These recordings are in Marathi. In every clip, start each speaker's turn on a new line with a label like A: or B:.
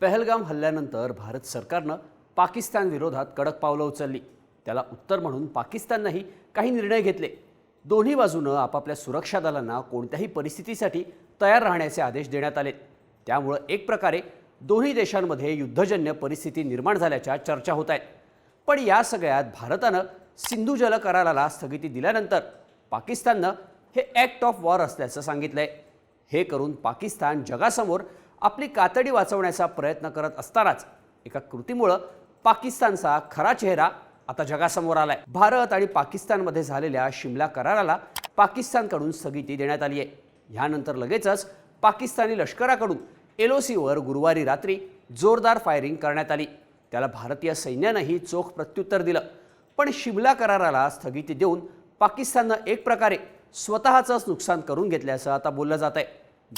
A: पहलगाम हल्ल्यानंतर भारत सरकारनं पाकिस्तान विरोधात कडक पावलं उचलली. त्याला उत्तर म्हणून पाकिस्ताननंही काही निर्णय घेतले. दोन्ही बाजूनं आपापल्या सुरक्षा दलांना कोणत्याही परिस्थितीसाठी तयार राहण्याचे आदेश देण्यात आले. त्यामुळं एक प्रकारे दोन्ही देशांमध्ये युद्धजन्य परिस्थिती निर्माण झाल्याच्या चर्चा होत आहेत. पण या सगळ्यात भारतानं सिंधू जल कराराला स्थगिती दिल्यानंतर पाकिस्ताननं हे ॲक्ट ऑफ वॉर असल्याचं सांगितलंय. हे करून पाकिस्तान जगासमोर आपली कातडी वाचवण्याचा प्रयत्न करत असतानाच एका कृतीमुळं पाकिस्तानचा खरा चेहरा आता जगासमोर आलाय. भारत आणि पाकिस्तानमध्ये झालेल्या शिमला कराराला पाकिस्तानकडून स्थगिती देण्यात आली आहे ह्यानंतर लगेचच पाकिस्तानी लष्कराकडून एल ओ सीवर गुरुवारी रात्री जोरदार फायरिंग करण्यात आली. त्याला भारतीय सैन्यानंही चोख प्रत्युत्तर दिलं. पण शिमला कराराला स्थगिती देऊन पाकिस्ताननं एक प्रकारे स्वतःचंच नुकसान करून घेतल्याचं आता बोललं जात आहे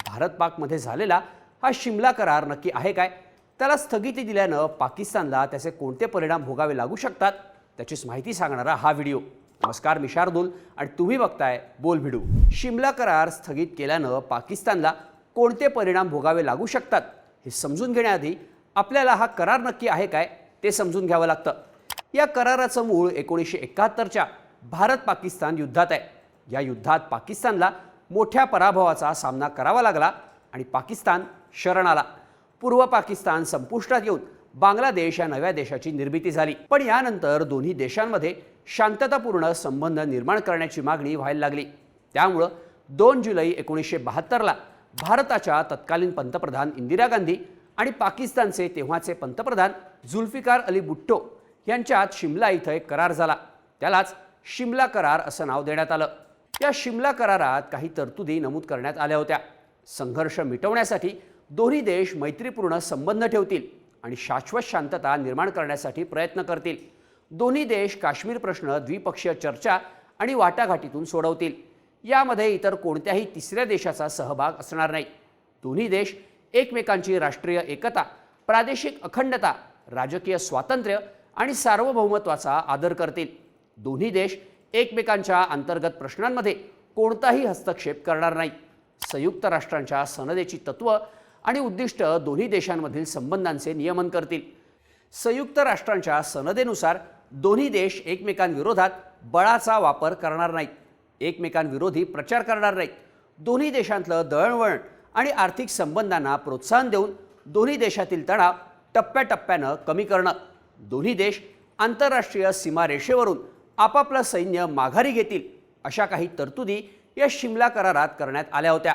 A: भारत पाकमध्ये झालेला हा शिमला करार नक्की आहे काय? त्याला स्थगिती दिल्यानं पाकिस्तानला त्याचे कोणते परिणाम भोगावे लागू शकतात? त्याचीच माहिती सांगणारा हा व्हिडिओ. नमस्कार मी शार्दूल आणि तुम्ही बघताय बोल भिडू. शिमला करार स्थगित केल्यानं पाकिस्तानला कोणते परिणाम भोगावे लागू शकतात? हे समजून घेण्याआधी आपल्याला हा करार नक्की आहे काय? ते समजून घ्यावं लागतं. या कराराचं मूळ एकोणीसशे एकाहत्तरच्या भारत पाकिस्तान युद्धात आहे. या युद्धात पाकिस्तानला मोठ्या पराभवाचा सामना करावा लागला आणि पाकिस्तान शरण आला पूर्व पाकिस्तान संपुष्टात येऊन बांगलादेश या नव्या देशाची निर्मिती झाली. पण यानंतर दोन्ही देशांमध्ये शांततापूर्ण संबंध निर्माण करण्याची मागणी व्हायला लागली. त्यामुळं दोन जुलै एकोणीसशे बहात्तरला भारताच्या तत्कालीन पंतप्रधान इंदिरा गांधी आणि पाकिस्तानचे तेव्हाचे पंतप्रधान जुल्फिकार अली भुट्टो यांच्यात शिमला इथं एक करार झाला. त्यालाच शिमला करार असं नाव देण्यात आलं. या शिमला करारात काही तरतुदी नमूद करण्यात आल्या होत्या. संघर्ष मिटवण्यासाठी दोन्ही देश मैत्रीपूर्ण संबंध ठेवतील आणि शाश्वत शांतता निर्माण करण्यासाठी प्रयत्न करतील. दोन्ही देश काश्मीर प्रश्न द्विपक्षीय चर्चा आणि वाटाघाटीतून सोडवतील. यामध्ये इतर कोणत्याही तिसऱ्या देशाचा सहभाग असणार नाही. दोन्ही देश एकमेकांची राष्ट्रीय एकता प्रादेशिक अखंडता राजकीय स्वातंत्र्य आणि सार्वभौमत्वाचा आदर करतील. दोन्ही देश एकमेकांच्या अंतर्गत प्रश्नांमध्ये कोणताही हस्तक्षेप करणार नाही. संयुक्त राष्ट्रांच्या सनदेची तत्त्व आणि उद्दिष्ट दोन्ही देशांमधील संबंधांचे नियमन करतील. संयुक्त राष्ट्रांच्या सनदेनुसार दोन्ही देश एकमेकांविरोधात बळाचा वापर करणार नाहीत. एकमेकांविरोधी प्रचार करणार नाहीत. दोन्ही देशांतलं दळणवळण आणि आर्थिक संबंधांना प्रोत्साहन देऊन दोन्ही देशातील तणाव टप्प्याटप्प्यानं कमी करणं. दोन्ही देश आंतरराष्ट्रीय सीमारेषेवरून आपापलं सैन्य माघारी घेतील अशा काही तरतुदी या शिमला करारात करण्यात आल्या होत्या.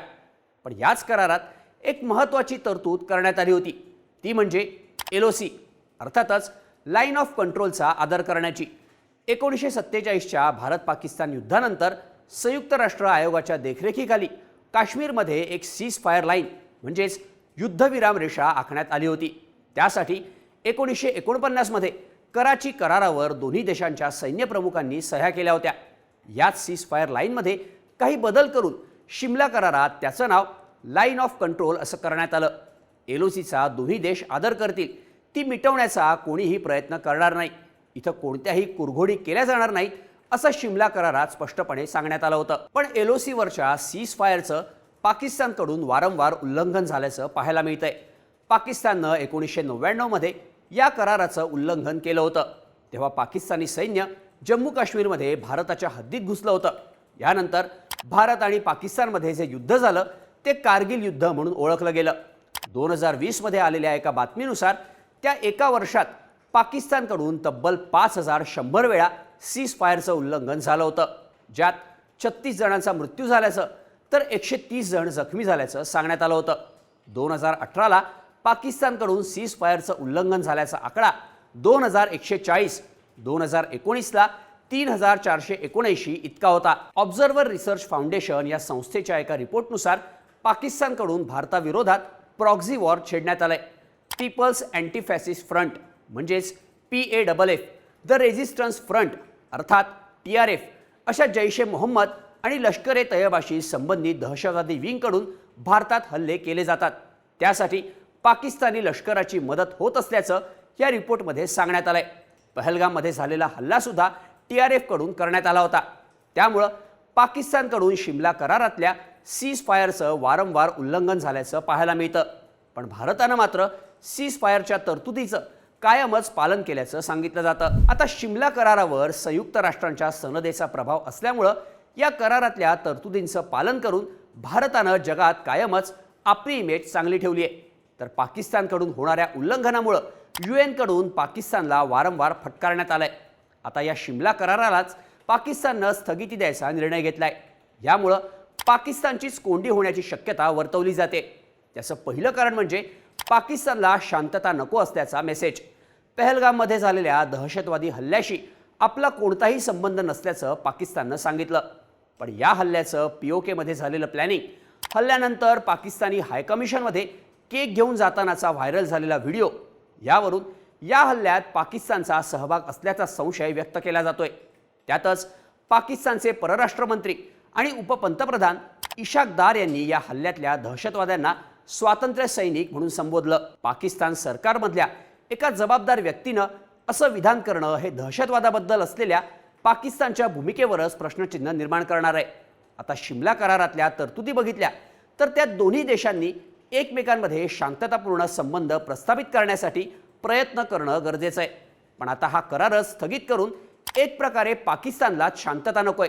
A: पण याच करारात एक महत्त्वाची तरतूद करण्यात आली होती. ती म्हणजे एल ओ सी अर्थातच लाईन ऑफ कंट्रोलचा आदर करण्याची. एकोणीसशे सत्तेचाळीसच्या भारत पाकिस्तान युद्धानंतर संयुक्त राष्ट्र आयोगाच्या देखरेखीखाली काश्मीरमध्ये एक सीज फायर लाईन म्हणजेच युद्धविराम रेषा आखण्यात आली होती. त्यासाठी एकोणीसशे एकोणपन्नासमध्ये कराची करारावर दोन्ही देशांच्या सैन्यप्रमुखांनी सह्या केल्या होत्या. याच सीज फायर लाईनमध्ये काही बदल करून शिमला करारात त्याचं नाव लाईन ऑफ कंट्रोल असं करण्यात आलं. एल सीचा दोन्ही देश आदर करतील. ती मिटवण्याचा कोणीही प्रयत्न करणार नाही. इथं कोणत्याही कुरघोडी केल्या जाणार नाहीत असं शिमला करारात स्पष्टपणे सांगण्यात आलं होतं. पण एल ओ सीज फायरचं पाकिस्तानकडून वारंवार उल्लंघन झाल्याचं पाहायला मिळतंय. पाकिस्ताननं एकोणीसशे नव्याण्णवमध्ये या कराराचं उल्लंघन केलं होतं. तेव्हा पाकिस्तानी सैन्य जम्मू काश्मीरमध्ये भारताच्या हद्दीत घुसलं होतं. यानंतर भारत आणि पाकिस्तानमध्ये जे युद्ध झालं ते कारगिल युद्ध म्हणून ओळखलं गेलं. दोन हजार वीसमध्ये आलेल्या एका बातमीनुसार त्या एका वर्षात पाकिस्तानकडून तब्बल पाच हजार शंभर वेळा सीज फायरचं उल्लंघन झालं होतं. ज्यात छत्तीस जणांचा मृत्यू झाल्याचं तर एकशे तीस जण जखमी झाल्याचं सांगण्यात आलं होतं. दोन हजार अठराला पाकिस्तानकडून सीज फायरचं उल्लंघन झाल्याचा आकडा दोन हजार एकशे चाळीस दोन हजार एकोणीसला तीन हजार चारशे एकोणऐंशी इतका होता. ऑब्झर्व्हर रिसर्च फाउंडेशन या संस्थेच्या एका रिपोर्टनुसार पाकिस्तानकडून भारताविरोधात प्रॉक्झी वॉर छेडण्यात आलाय. पीपल्स अँटी फॅसिस्ट फ्रंट म्हणजेच P A double F the resistance front अर्थात टी आर एफ अशा जैश ए मोहम्मद आणि लष्कर ए तयबाशी संबंधित दहशतवादी विंगकडून भारतात हल्ले केले जातात. त्यासाठी पाकिस्तानी लष्कराची मदत होत असल्याचं या रिपोर्टमध्ये सांगण्यात आलंय. पहलगाममध्ये झालेला हल्लासुद्धा टी आर एफकडून करण्यात आला होता. त्यामुळं पाकिस्तानकडून शिमला करारातल्या सीज फायरचं वारंवार उल्लंघन झाल्याचं पाहायला मिळतं. पण भारतानं मात्र सीज फायरच्या तरतुदीचं कायमच पालन केल्याचं सांगितलं जातं. आता शिमला करारावर संयुक्त राष्ट्रांच्या सनदेचा प्रभाव असल्यामुळं या करारातल्या तरतुदींचं पालन करून भारतानं जगात कायमच आपली इमेज चांगली ठेवली आहे. तर पाकिस्तानकडून होणाऱ्या उल्लंघनामुळं यू एनकडून पाकिस्तानला वारंवार फटकारण्यात आलंय. आता या शिमला करारालाच पाकिस्ताननं स्थगिती द्यायचा निर्णय घेतलाय. यामुळं पाकिस्तानचीच कोंडी होण्याची शक्यता वर्तवली जाते. त्याचं पहिलं कारण म्हणजे पाकिस्तानला शांतता नको असल्याचा मेसेज. पहलगाममध्ये झालेल्या दहशतवादी हल्ल्याशी आपला कोणताही संबंध नसल्याचं पाकिस्ताननं सांगितलं. पण या हल्ल्याचं पी ओ केमध्ये झालेलं प्लॅनिंग हल्ल्यानंतर पाकिस्तानी हायकमिशनमध्ये केक घेऊन जातानाचा व्हायरल झालेला व्हिडिओ यावरून या हल्ल्यात पाकिस्तानचा सहभाग असल्याचा संशय व्यक्त केला जातोय. त्यातच पाकिस्तानचे परराष्ट्र मंत्री आणि उपपंतप्रधान इशाक दार यांनी या हल्ल्यातल्या दहशतवाद्यांना स्वातंत्र्य सैनिक म्हणून संबोधलं. पाकिस्तान सरकारमधल्या एका जबाबदार व्यक्तीनं असं विधान करणं हे दहशतवादाबद्दल असलेल्या पाकिस्तानच्या भूमिकेवरच प्रश्नचिन्ह निर्माण करणार आहे. आता शिमला करारातल्या तरतुदी बघितल्या तर त्या दोन्ही देशांनी एकमेकांमध्ये शांततापूर्ण संबंध प्रस्थापित करण्यासाठी प्रयत्न करणं गरजेचं आहे. पण आता हा करारच स्थगित करून एक प्रकारे पाकिस्तानला शांतता नकोय.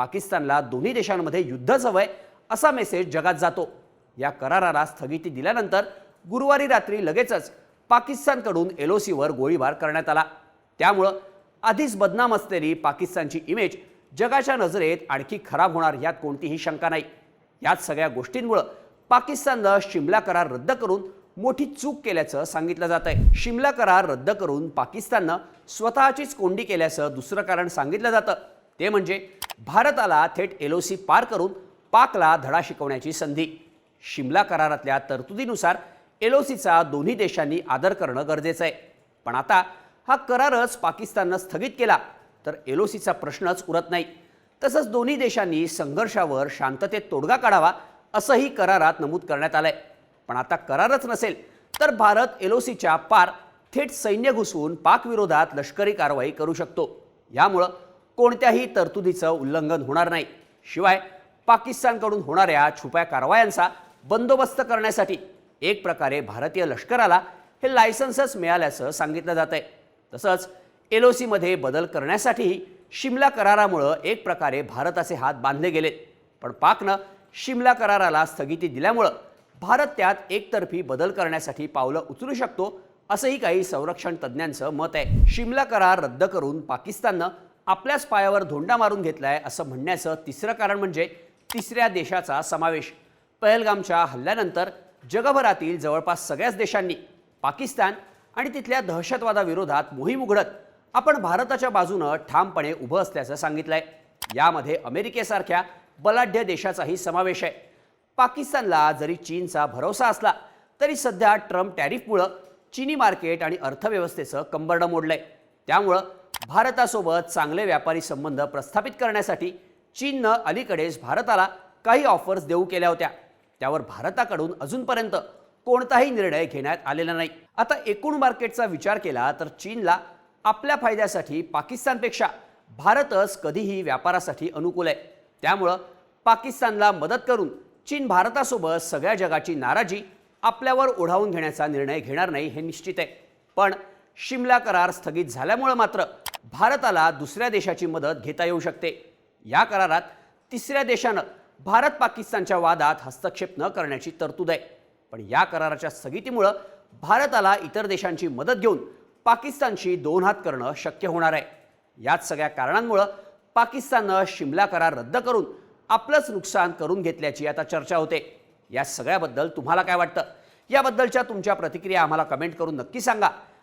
A: पाकिस्तानला दोन्ही देशांमध्ये युद्धच हवंय असा मेसेज जगात जातो. या कराराला स्थगिती दिल्यानंतर गुरुवारी रात्री लगेचच पाकिस्तानकडून एल ओ सीवर गोळीबार करण्यात आला. त्यामुळं आधीच बदनाम असलेली पाकिस्तानची इमेज जगाच्या नजरेत आणखी खराब होणार यात कोणतीही शंका नाही. याच सगळ्या गोष्टींमुळं पाकिस्ताननं शिमला करार रद्द करून मोठी चूक केल्याचं सांगितलं जात आहे शिमला करार रद्द करून पाकिस्ताननं स्वतःचीच कोंडी केल्याचं दुसरं कारण सांगितलं जातं. ते म्हणजे भारताला थेट एल ओ सी पार करून पाकला धडा शिकवण्याची संधी. शिमला करारातल्या तरतुदीनुसार एल ओ सीचा दोन्ही देशांनी आदर करणं गरजेचं आहे. पण आता हा करारच पाकिस्ताननं स्थगित केला तर एल ओ सीचा प्रश्नच उरत नाही. तसंच दोन्ही देशांनी संघर्षावर शांततेत तोडगा काढावा असंही करारात नमूद करण्यात आलंय. पण आता करारच नसेल तर भारत एल ओ सीच्या पार थेट सैन्य घुसवून पाकविरोधात लष्करी कारवाई करू शकतो. यामुळं कोणत्याही तरतुदीचं उल्लंघन होणार नाही. शिवाय पाकिस्तानकडून होणाऱ्या छुप्या कारवायांचा बंदोबस्त करण्यासाठी एक प्रकारे भारतीय लष्कराला हे लायसन्सच मिळाल्याचं सांगितलं जात आहे तसंच एल ओ सीमध्ये बदल करण्यासाठीही शिमला करारामुळं एक प्रकारे भारताचे हात बांधले गेले पण पाकनं शिमला कराराला स्थगिती दिल्यामुळं भारत त्यात एकतर्फी बदल करण्यासाठी पावलं उचलू शकतो असंही काही संरक्षण तज्ज्ञांचं मत आहे. शिमला करार रद्द करून पाकिस्ताननं आपल्याच पायावर धोंडा मारून घेतलाय असं म्हणण्याचं तिसरं कारण म्हणजे तिसऱ्या देशाचा समावेश. पहलगामच्या हल्ल्यानंतर जगभरातील जवळपास सगळ्याच देशांनी पाकिस्तान आणि तिथल्या दहशतवादाविरोधात मोहीम उघडत आपण भारताच्या बाजूनं ठामपणे उभं असल्याचं सांगितलंय. यामध्ये अमेरिकेसारख्या बलाढ्य देशाचाही समावेश आहे. पाकिस्तानला जरी चीनचा भरोसा असला तरी सध्या ट्रम्प टॅरिफमुळं चीनी मार्केट आणि अर्थव्यवस्थेचं कंबरडं मोडलंय. त्यामुळं भारतासोबत चांगले व्यापारी संबंध प्रस्थापित करण्यासाठी चीननं अलीकडेच भारताला काही ऑफर्स देऊ केल्या होत्या. त्यावर भारताकडून अजूनपर्यंत कोणताही निर्णय घेण्यात आलेला नाही. आता एकूण मार्केटचा विचार केला तर चीनला आपल्या फायद्यासाठी पाकिस्तानपेक्षा भारतच कधीही व्यापारासाठी अनुकूल आहे. त्यामुळं पाकिस्तानला मदत करून चीन भारतासोबत सगळ्या जगाची नाराजी आपल्यावर ओढावून घेण्याचा निर्णय घेणार नाही हे निश्चित आहे. पण शिमला करार स्थगित झाल्यामुळं मात्र भारताला दुसऱ्या देशाची मदत घेता येऊ शकते. या करारात तिसऱ्या देशानं भारत पाकिस्तानच्या वादात हस्तक्षेप न करण्याची तरतूद आहे. पण या कराराच्या स्थगितीमुळं भारताला इतर देशांची मदत घेऊन पाकिस्तानशी दोन हात करणं शक्य होणार आहे. याच सगळ्या कारणांमुळं पाकिस्ताननं शिमला करार रद्द करून आपलंच नुकसान करून घेतल्याची आता चर्चा होते. या सगळ्याबद्दल तुम्हाला काय वाटतं? याबद्दलच्या तुमच्या प्रतिक्रिया आम्हाला कमेंट करून नक्की सांगा.